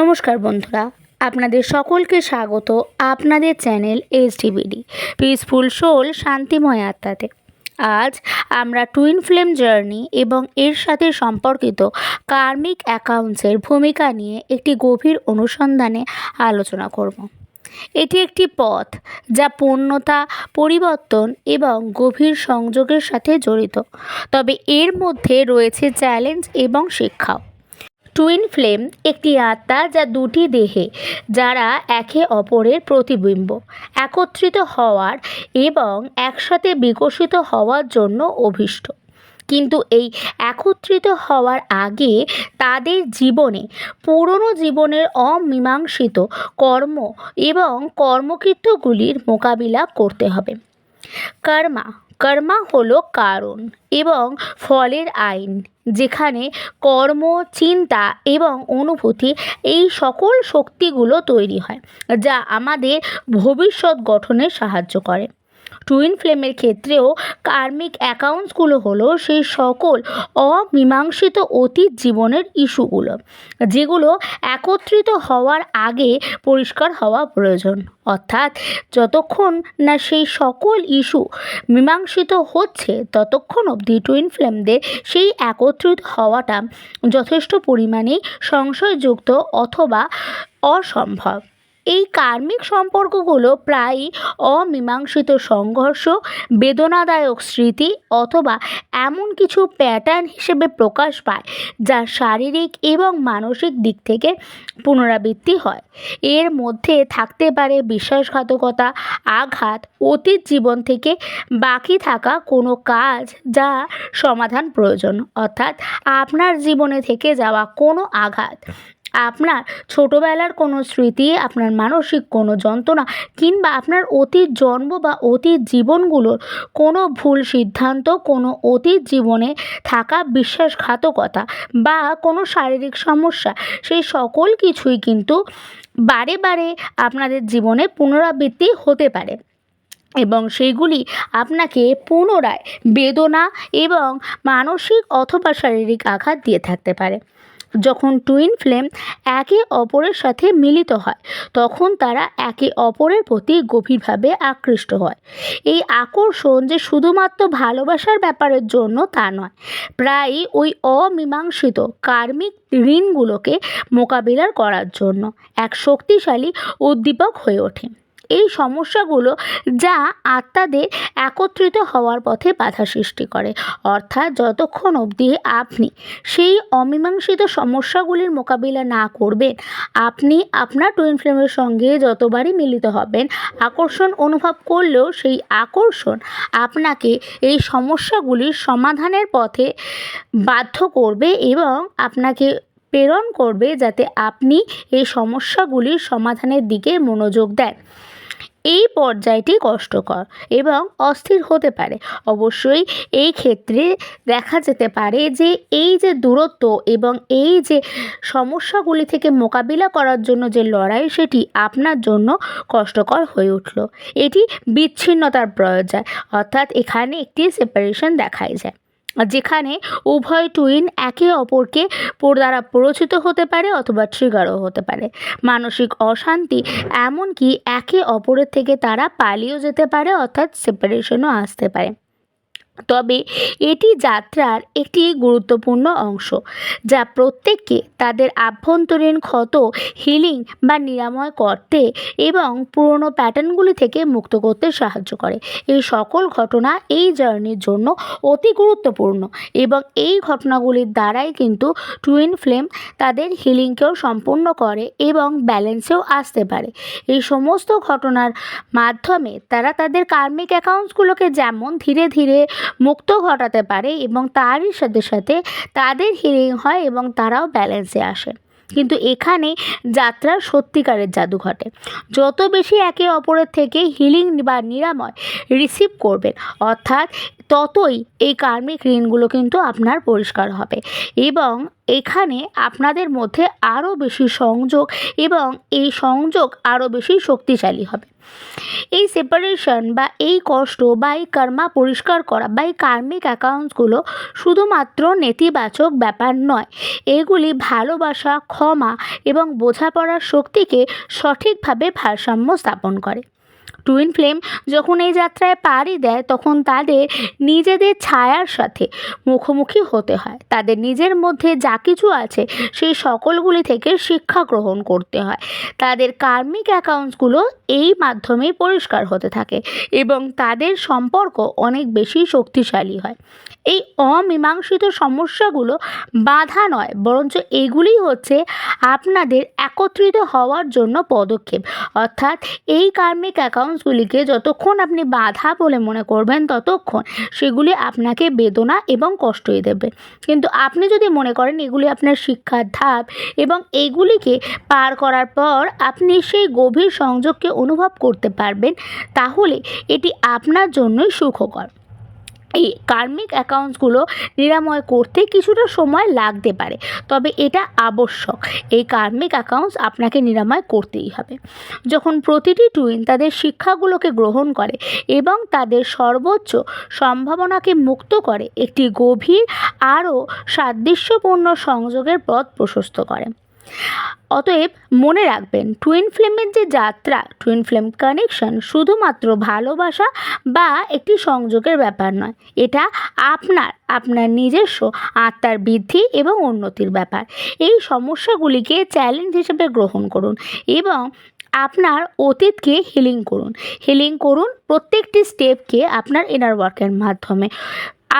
নমস্কার বন্ধুরা, আপনাদের সকলকে স্বাগত আপনাদের চ্যানেল এইচডিবিডি পিসফুল সোল শান্তিময় আত্মাতে। আজ আমরা টুইন ফ্লেম জার্নি এবং এর সাথে সম্পর্কিত কার্মিক অ্যাকাউন্টসের ভূমিকা নিয়ে একটি গভীর অনুসন্ধানে আলোচনা করব। এটি একটি পথ যা পূর্ণতা, পরিবর্তন এবং গভীর সংযোগের সাথে জড়িত। তবে এর মধ্যে রয়েছে চ্যালেঞ্জ এবং শিক্ষাও। টুইন ফ্লেম একটি আত্মা যা দুটি দেহে, যারা একে অপরের প্রতিবিম্ব, একত্রিত হওয়ার এবং একসাথে বিকশিত হওয়ার জন্য অভীষ্ট। কিন্তু এই একত্রিত হওয়ার আগে তাদের জীবনে, পুরনো জীবনের অমীমাংসিত কর্ম এবং কর্মকৃত্যগুলির মোকাবিলা করতে হবে। কর্মা কর্মা হলো কারণ এবং ফলের আইন, যেখানে কর্ম, চিন্তা এবং অনুভূতি এই সকল শক্তিগুলো তৈরি হয়, যা আমাদের ভবিষ্যৎ গঠনে সাহায্য করে। টুইন ফ্লেমের ক্ষেত্রেও কার্মিক অ্যাকাউন্টসগুলো হলো সেই সকল অমীমাংসিত অতীত জীবনের ইস্যুগুলো যেগুলো একত্রিত হওয়ার আগে পরিষ্কার হওয়া প্রয়োজন। অর্থাৎ যতক্ষণ না সেই সকল ইস্যু মীমাংসিত হচ্ছে, ততক্ষণ অবধি টুইন ফ্লেমদের সেই একত্রিত হওয়াটা যথেষ্ট পরিমাণে সংশয়যুক্ত অথবা অসম্ভব। এই কার্মিক সম্পর্কগুলো প্রায়ই অমীমাংসিত সংঘর্ষ, বেদনাদায়ক স্মৃতি অথবা এমন কিছু প্যাটার্ন হিসেবে প্রকাশ পায় যা শারীরিক এবং মানসিক দিক থেকে পুনরাবৃত্তি হয়। এর মধ্যে থাকতে পারে বিশ্বাসঘাতকতা, আঘাত, অতীত জীবন থেকে বাকি থাকা কোনো কাজ যা সমাধান প্রয়োজন, অর্থাৎ আপনার জীবনে থেকে যাওয়া কোনো আঘাত। ছোটোবেলার কোনো স্মৃতি, আপনার মানসিক কোনো যন্ত্রণা কিংবা আপনার অতীত জন্ম বা অতীত জীবনগুলোর কোনো ভুল সিদ্ধান্ত, কোনো অতীত জীবনে থাকা বিশ্বাসঘাতকতা বা কোনো শারীরিক সমস্যা, সেই সকল কিছুই কিন্তু বারে বারে আপনাদের জীবনে পুনরাবৃত্তি হতে পারে এবং সেইগুলি আপনাকে পুনরায় বেদনা এবং মানসিক অথবা শারীরিক আঘাত দিয়ে থাকতে পারে। যখন টুইন ফ্লেম একে অপরের সাথে মিলিত হয়, তখন তারা একে অপরের প্রতি গভীরভাবে আকৃষ্ট হয়। এই আকর্ষণ যে শুধুমাত্র ভালোবাসার ব্যাপারের জন্য তা নয়, প্রায়ই ওই অমীমাংসিত কার্মিক ঋণগুলোকে মোকাবিলার করার জন্য এক শক্তিশালী উদ্দীপক হয়ে ওঠে। এই সমস্যাগুলো যা আত্মাদের একত্রিত হওয়ার পথে বাধা সৃষ্টি করে। অর্থাৎ যতক্ষণ অবধি আপনি সেই অমীমাংসিত সমস্যাগুলির মোকাবিলা না করবেন, আপনি আপনার টুইন ফ্লেমের সঙ্গে যতবারই মিলিত হবেন, আকর্ষণ অনুভব করলেও সেই আকর্ষণ আপনাকে এই সমস্যাগুলির সমাধানের পথে বাধ্য করবে এবং আপনাকে প্রেরণ করবে যাতে আপনি এই সমস্যাগুলির সমাধানের দিকে মনোযোগ দেন। এই পর্যায়টি কষ্টকর এবং অস্থির হতে পারে। অবশ্যই এই ক্ষেত্রে দেখা যেতে পারে যে এই যে দূরত্ব এবং এই যে সমস্যাগুলি থেকে মোকাবিলা করার জন্য যে লড়াই, সেটি আপনার জন্য কষ্টকর হয়ে উঠল। এটি বিচ্ছিন্নতার প্রয়োজন। অর্থাৎ এখানে একটি সেপারেশন দেখাই যায়। যেখানে উভয় টুইন একে অপরকে পোর দ্বারা প্ররোচিত হতে পারে অথবা ট্রিগারও হতে পারে। মানসিক অশান্তি এমনকি একে অপরের থেকে তারা পালিয়েও যেতে পারে, অর্থাৎ সেপারেশনও আসতে পারে। তবে এটি যাত্রার একটি গুরুত্বপূর্ণ অংশ, যা প্রত্যেককে তাদের আভ্যন্তরীণ ক্ষত হিলিং বা নিরাময় করতে এবং পুরনো প্যাটার্নগুলি থেকে মুক্ত করতে সাহায্য করে। এই সকল ঘটনা এই জার্নির জন্য অতি গুরুত্বপূর্ণ এবং এই ঘটনাগুলির দ্বারাই কিন্তু টুইন ফ্লেম তাদের হিলিংকেও সম্পূর্ণ করে এবং ব্যালেন্সেও আসতে পারে। এই সমস্ত ঘটনার মাধ্যমে তারা তাদের কার্মিক অ্যাকাউন্টসগুলোকে যেমন ধীরে ধীরে মুক্ত ঘটাতে পারে এবং তারই সাথে সাথে তাদের হিলিং হয় এবং তারাও ব্যালেন্সে আসে। কিন্তু এখানে যাত্রার সত্যিকারের জাদু ঘটে। যত বেশি একে অপরের থেকে হিলিং বা নিরাময় রিসিভ করবেন, অর্থাৎ ততই এই কার্মিক ঋণগুলো কিন্তু আপনার পরিষ্কার হবে। এবং এখানে আপনাদের মধ্যে আরও বেশি সংযোগ এবং এই সংযোগ আরও বেশি শক্তিশালী হবে। এই সেপারেশন বা এই কষ্ট বা এই কর্মা পরিষ্কার করা বা এই কার্মিক অ্যাকাউন্টসগুলো শুধুমাত্র নেতিবাচক ব্যাপার নয়। এগুলি ভালোবাসা, ক্ষমা এবং বোঝাপড়ার শক্তিকে সঠিকভাবে ভারসাম্য স্থাপন করে। টুইন ফ্লেম যখন এই যাত্রায় পাড়ি দেয়, তখন তাদের নিজেদের ছায়ার সাথে মুখোমুখি হতে হয়। তাদের নিজের মধ্যে যা কিছু আছে, সেই সকলগুলি থেকে শিক্ষা গ্রহণ করতে হয়। তাদের কার্মিক অ্যাকাউন্টসগুলো এই মাধ্যমেই পরিষ্কার হতে থাকে এবং তাদের সম্পর্ক অনেক বেশি শক্তিশালী হয়। এই অমীমাংসিত সমস্যাগুলো বাধা নয়, বরঞ্চ এগুলি হচ্ছে আপনাদের একত্রিত হওয়ার জন্য পদক্ষেপ। অর্থাৎ এই কার্মিক অ্যাকাউন্টসগুলিকে যতক্ষণ আপনি বাধা বলে মনে করবেন, ততক্ষণ সেগুলি আপনাকে বেদনা এবং কষ্টই দেবে। কিন্তু আপনি যদি মনে করেন এগুলি আপনার শিক্ষার ধাপ এবং এগুলিকে পার করার পর আপনি সেই গভীর সংযোগকে অনুভব করতে পারবেন, তাহলে এটি আপনার জন্যই সুখকর। এই কার্মিক অ্যাকাউন্টসগুলো নিরাময় করতে কিছুটা সময় লাগতে পারে। তবে এটা আবশ্যক। এই কার্মিক অ্যাকাউন্টস আপনাকে নিরাময় করতেই হবে। যখন প্রতিটি টুইন তাদের শিক্ষাগুলোকে গ্রহণ করে এবং তাদের সর্বোচ্চ সম্ভাবনাকে মুক্ত করে একটি গভীর আরও সাদৃশ্যপূর্ণ সংযোগের পথ প্রশস্ত করে। অতএব মনে রাখবেন টুইন ফ্লেমের যে যাত্রা টুইন ফ্লেম কানেকশন শুধুমাত্র ভালোবাসা বা একটি সংযোগের ব্যাপার নয়। এটা আপনার আপনার নিজস্ব আত্মার বৃদ্ধি এবং উন্নতির ব্যাপার। এই সমস্যাগুলিকে চ্যালেঞ্জ হিসেবে গ্রহণ করুন এবং আপনার অতীতকে হিলিং করুন। হিলিং করুন প্রত্যেকটি স্টেপকে আপনার ইনার ওয়ার্কের মাধ্যমে।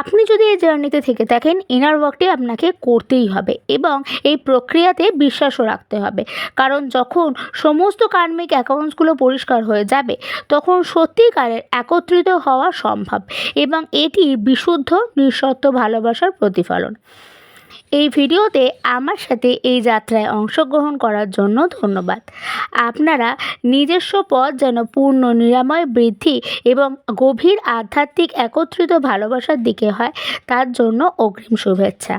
আপনি যদি এই জার্নিতে থেকে থাকেন ইনার ওয়ার্কটি আপনাকে করতেই হবে এবং এই প্রক্রিয়াতে বিশ্বাসও রাখতে হবে। কারণ যখন সমস্ত কার্মিক অ্যাকাউন্টসগুলো পরিষ্কার হয়ে যাবে, তখন সত্যিকারের একত্রিত হওয়া সম্ভব এবং এটি বিশুদ্ধ, নিঃশর্ত ভালোবাসার প্রতিফলন। এই ভিডিওতে আমার সাথে এই যাত্রায় অংশগ্রহণ করার জন্য ধন্যবাদ। আপনারা নিজস্ব পথ যেন পূর্ণ নিরাময়, বৃদ্ধি এবং গভীর আধ্যাত্মিক একত্রিত ভালোবাসার দিকে হয়, তার জন্য অগ্রিম শুভেচ্ছা।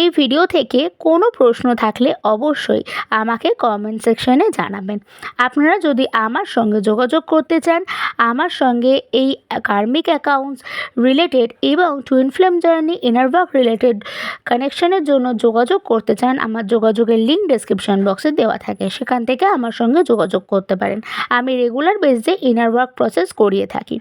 এই ভিডিও থেকে কোনো প্রশ্ন থাকলে অবশ্যই আমাকে কমেন্ট সেকশনে জানাবেন। আপনারা যদি আমার সঙ্গে যোগাযোগ করতে চান, আমার সঙ্গে এই কার্মিক অ্যাকাউন্টস রিলেটেড এবং twin flame journey inner work related কানেকশনের জন্য যোগাযোগ করতে চান, আমার যোগাযোগের লিঙ্ক ডেসক্রিপশন বক্সে দেওয়া থাকে। সেখান থেকে আমার সঙ্গে যোগাযোগ করতে পারেন। আমি রেগুলার বেসে ইনার ওয়ার্ক প্রসেস করিয়ে থাকি।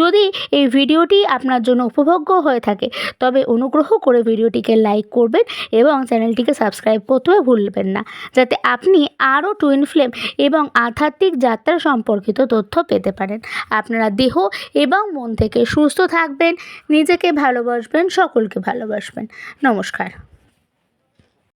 যদি এই ভিডিওটি আপনার জন্য উপভোগ্য হয়ে থাকে, তবে অনুগ্রহ করে ভিডিওটিকে লাইক করবেন এবং চ্যানেলটিকে সাবস্ক্রাইব করতেও ভুলবেন না, যাতে আপনি আরও টুইন ফ্লেম এবং আধ্যাত্মিক যাত্রা সম্পর্কিত তথ্য পেতে পারেন। আপনারা দেহ এবং মন থেকে সুস্থ থাকবেন, নিজেকে ভালোবাসবেন, সকলকে ভালোবাসবেন। নমস্কার।